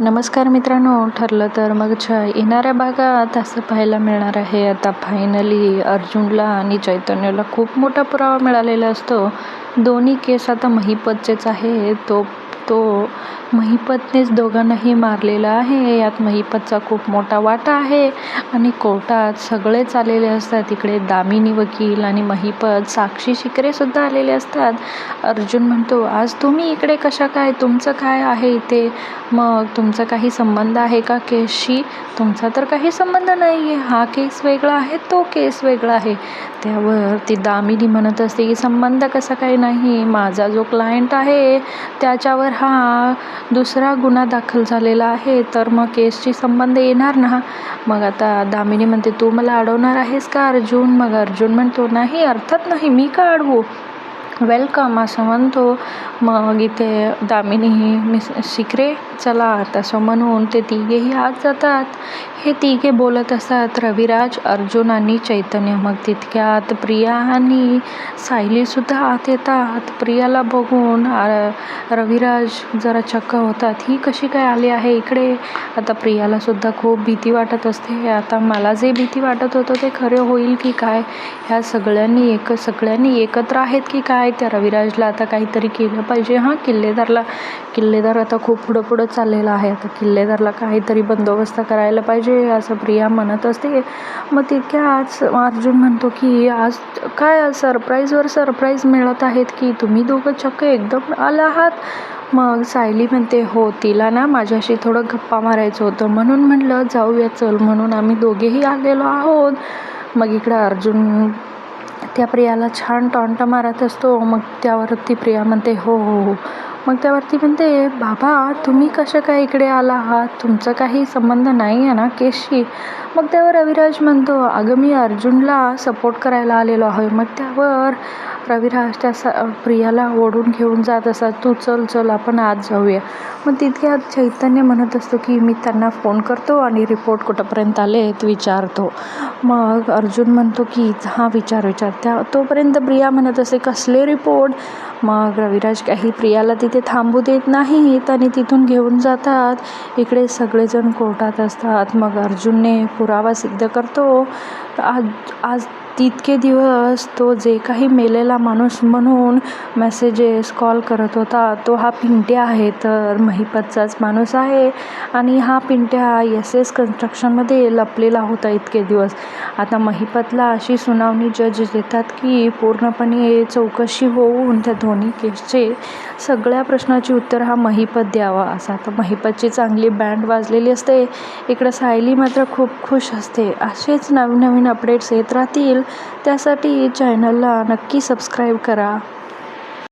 नमस्कार मित्रांनो ठरलं तर मगच्या येणाऱ्या भागात असं पाहायला मिळणार आहे. आता फायनली अर्जुनला आणि चैतन्यला खूप मोठा पुरावा मिळालेला असतो. दोन्ही केस आता महिपतचेच आहे तो तो महिपतनेच दोघांनाही मारलेला आहे. यात महिपतचा खूप मोठा वाटा आहे आणि कोर्टात सगळेच आलेले असतात. इकडे दामिनी वकील आणि महिपत साक्षी शिकरेसुद्धा आलेले असतात. अर्जुन म्हणतो आज तुम्ही इकडे कशा काय? तुमचं काय आहे इथे? मग तुमचा काही संबंध आहे का केसशी? तुमचा तर काही संबंध नाही आहे हा केस वेगळा आहे तो केस वेगळा आहे. त्यावर ती दामिनी म्हणत असते की संबंध कसा काही नाही? माझा जो क्लायंट आहे त्याच्यावर हा दुसरा गुन्हा दाखल झालेला आहे तर मग केसची संबंध येणार ना? मग आता दामिनी म्हणते तू मला अडवणार आहेस का अर्जुन? मग अर्जुन म्हणतो नाही अर्थात नाही मी का अडवू? वेलकम असं म्हणतो. मग इथे दामिनी मिस शिकरे चला तसं म्हणून ते तिघेही आत जातात. हे तिघे बोलत असतात रविराज अर्जुन आणि चैतन्य. मग तितक्यात प्रिया आणि सायलीसुद्धा आत येतात. प्रियाला बघून रविराज जरा चक्क होतात. ही कशी काय आली आहे इकडे? आता प्रियालासुद्धा खूप भीती वाटत असते. आता मला जे भीती वाटत होतं ते खरं होईल की काय? ह्या सगळ्यांनी एक सगळ्यांनी एकत्र आहेत की काय? त्या रविराजला आता काहीतरी केलं पाहिजे. हां किल्लेदारला किल्लेदार आता खूप पुढं पुढं चाललेला आहे. आता किल्लेदारला काहीतरी बंदोबस्त करायला पाहिजे असं प्रिया म्हणत असते. मग तितक्या आज अर्जुन म्हणतो की आज काय सरप्राईजवर सरप्राईज मिळत आहेत की तुम्ही दोघं चक्क एकदम आला आहात? मग सायली म्हणते हो तिला ना माझ्याशी थोडं गप्पा मारायचं होतं. म्हणून म्हटलं जाऊया चल. म्हणून आम्ही दोघेही आलेलो आहोत. मग इकडं अर्जुन त्या प्रियाला छान टॉन्ट मारत असतो. मग त्यावरती प्रिया म्हणते हो हो हो. मग त्यावरती म्हणते बाबा तुम्ही कशा काय इकडे आला आहात? तुमचा काही संबंध नाही आहे ना केसशी मग त्यावर रविराज म्हणतो अगं मी अर्जुनला सपोर्ट करायला आलेलो आहे. मग त्यावर रविराज त्या स प्रियाला ओढून घेऊन जात असतात तू चल चल आपण आज जाऊया. मग तितक्यात चैतन्य म्हणत असतो की मी त्यांना फोन करतो आणि रिपोर्ट कुठंपर्यंत आलेत विचारतो. मग अर्जुन म्हणतो की हा विचार विचार. त्या तोपर्यंत प्रिया म्हणत असते कसले रिपोर्ट मग रविराज काही प्रियाला तिथे थांबू देत नाहीत आणि तिथून घेऊन जातात. इकडे सगळेजण कोर्टात असतात. मग अर्जुनने पुरावा सिद्ध करतो. आज आज तितके दिवस तो जे काही मेलेला माणूस म्हणून मेसेजेस कॉल करत होता तो हा पिंट्या आहे तर महिपतचाच माणूस आहे. आणि हा पिंट्या एस एस कन्स्ट्रक्शनमध्ये लपलेला होता इतके दिवस. आता महिपतला अशी सुनावणी जज देतात की पूर्णपणे चौकशी होऊन त्या दोन्ही केसचे सगळ्या प्रश्नाची उत्तर हा महिपत द्यावा. असा आता महिपतची चांगली बँड वाजलेली असते. इकडं सायली मात्र खूप खुश असते. असेच नवीन नवीन अपडेट्स येत राहतील. त्यासाठी चॅनलला नक्की सबस्क्राईब करा.